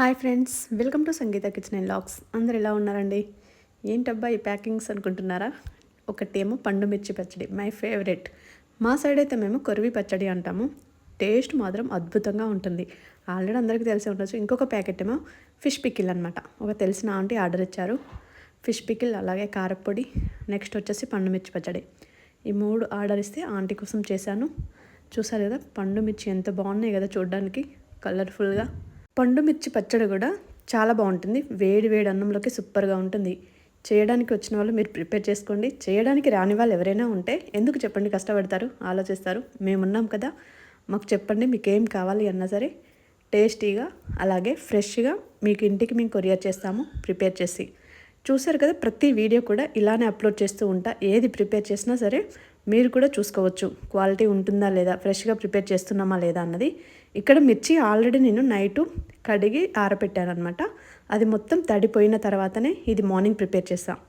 Hi friends welcome to Sangeetha kitchen and vlogs. అందరు ఎలా ఉన్నారండి? ఏంటబ్బా ఈ ప్యాకింగ్స్ అనుకుంటున్నారా? ఒకటేమో పండు మిర్చి పచ్చడి మై ఫేవరెట్. మా సైడ్ అయితే మేము కొరివి పచ్చడి అంటాము. టేస్ట్ మాత్రం అద్భుతంగా ఉంటుంది. ఆల్రెడీ అందరికీ తెలిసి ఉండొచ్చు. ఇంకొక ప్యాకెట్ ఏమో ఫిష్ పికిల్ అనమాట ఒక తెలిసిన ఆంటీ ఆర్డర్ ఇచ్చారు. ఫిష్ పికిల్ అలాగే కారపొడి నెక్స్ట్ వచ్చేసి పండు మిర్చి పచ్చడి. ఈ మూడు ఆర్డర్ ఇస్తే ఆంటీ కోసం చేశాను. చూసారు కదా పండు మిర్చి ఎంత బాగున్నాయి కదా చూడడానికి. కలర్ఫుల్గా పండు మిర్చి పచ్చడి కూడా చాలా బాగుంటుంది. వేడి వేడి అన్నంలోకి సూపర్గా ఉంటుంది. చేయడానికి వచ్చిన వాళ్ళు మీరు ప్రిపేర్ చేసుకోండి. చేయడానికి రాని వాళ్ళు ఎవరైనా ఉంటే ఎందుకు చెప్పండి? కష్టపడతారు ఆలోచిస్తారు. మేమున్నాం కదా. మాకు చెప్పండి మీకు ఏం కావాలి అన్నా సరే టేస్టీగా అలాగే ఫ్రెష్గా మీకు ఇంటికి మేము కొరియర్ చేస్తాము ప్రిపేర్ చేసి. చూసారు కదా ప్రతి వీడియో కూడా ఇలానే అప్లోడ్ చేస్తూ ఉంటా. ఏది ప్రిపేర్ చేసినా సరే మీరు కూడా చూసుకోవచ్చు. క్వాలిటీ ఉంటుందా లేదా? ఫ్రెష్గా ప్రిపేర్ చేస్తున్నామా లేదా అన్నది. ఇక్కడ మిర్చి ఆల్రెడీ నేను నైటు కడిగి ఆరబెట్టాను అనమాట అది మొత్తం తడిపోయిన తర్వాతనే ఇది మార్నింగ్ ప్రిపేర్ చేస్తాను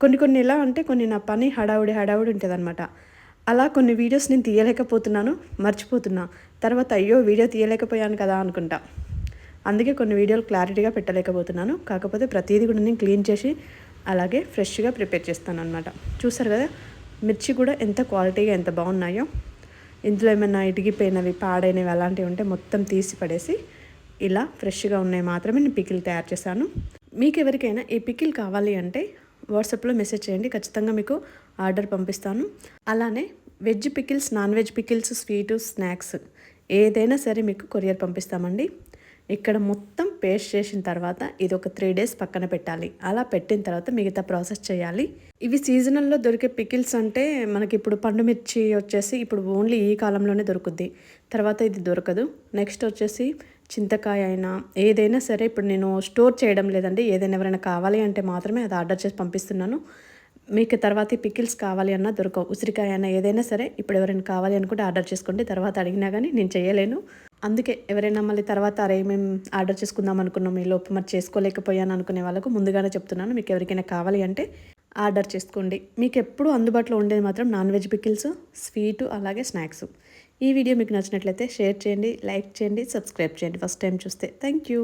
కొన్ని కొన్ని ఎలా అంటే కొన్ని నా పని హడావుడి హడావుడి ఉంటుంది అనమాట అలా కొన్ని వీడియోస్ నేను తీయలేకపోతున్నాను మర్చిపోతున్నా. తర్వాత అయ్యో వీడియో తీయలేకపోయాను కదా అనుకుంటా. అందుకే కొన్ని వీడియోలు క్లారిటీగా పెట్టలేకపోతున్నాను. కాకపోతే ప్రతిదీ కూడా నేను క్లీన్ చేసి అలాగే ఫ్రెష్గా ప్రిపేర్ చేస్తాను అనమాట చూసారు కదా మిర్చి కూడా ఎంత క్వాలిటీగా ఎంత బాగున్నాయో. ఇందులో ఏమైనా ఇడిగిపోయినవి పాడైనవి అలాంటివి ఉంటే మొత్తం తీసి పడేసి ఇలా ఫ్రెష్గా ఉన్నాయి మాత్రమే నేను పికిల్ తయారు చేశాను. మీకు ఎవరికైనా ఈ పికిల్ కావాలి అంటే వాట్సాప్లో మెసేజ్ చేయండి. ఖచ్చితంగా మీకు ఆర్డర్ పంపిస్తాను. అలానే veg pickles non veg pickles sweet snacks ఏదైనా సరే మీకు కొరియర్ పంపిస్తామండి. ఇక్కడ మొత్తం పేస్ట్ చేసిన తర్వాత ఇది ఒక త్రీ డేస్ పక్కన పెట్టాలి. అలా పెట్టిన తర్వాత మిగతా ప్రాసెస్ చేయాలి. ఇవి సీజనల్లో దొరికే పికిల్స్ అంటే మనకి ఇప్పుడు పండు మిర్చి వచ్చేసి ఇప్పుడు ఓన్లీ ఈ కాలంలోనే దొరుకుద్ది. తర్వాత ఇది దొరకదు. నెక్స్ట్ వచ్చేసి చింతకాయ అయినా ఏదైనా సరే ఇప్పుడు నేను స్టోర్ చేయడం లేదండి. ఏదైనా ఎవరైనా కావాలి అంటే మాత్రమే అది ఆర్డర్ చేసి పంపిస్తున్నాను. మీకు తర్వాత పికిల్స్ కావాలి అన్నా దొరకవు. ఉసిరికాయ అయినా ఏదైనా సరే ఇప్పుడు ఎవరైనా కావాలి అనుకుంటే ఆర్డర్ చేసుకోండి. తర్వాత అడిగినా కానీ నేను చేయలేను. అందుకే ఎవరైనా మళ్ళీ తర్వాత అరే మేము ఆర్డర్ చేసుకుందాం అనుకున్నాం ఈ లోపు మరి చేసుకోలేకపోయాను అనుకునే వాళ్ళకు ముందుగానే చెప్తున్నాను. మీకు ఎవరికైనా కావాలి అంటే ఆర్డర్ చేసుకోండి. మీకు ఎప్పుడు అందుబాటులో ఉండేది మాత్రం నాన్ వెజ్ పికిల్స్ స్వీటు అలాగే స్నాక్స్. ఈ వీడియో మీకు నచ్చినట్లయితే షేర్ చేయండి లైక్ చేయండి సబ్స్క్రైబ్ చేయండి. ఫస్ట్ టైం చూస్తే థ్యాంక్ యూ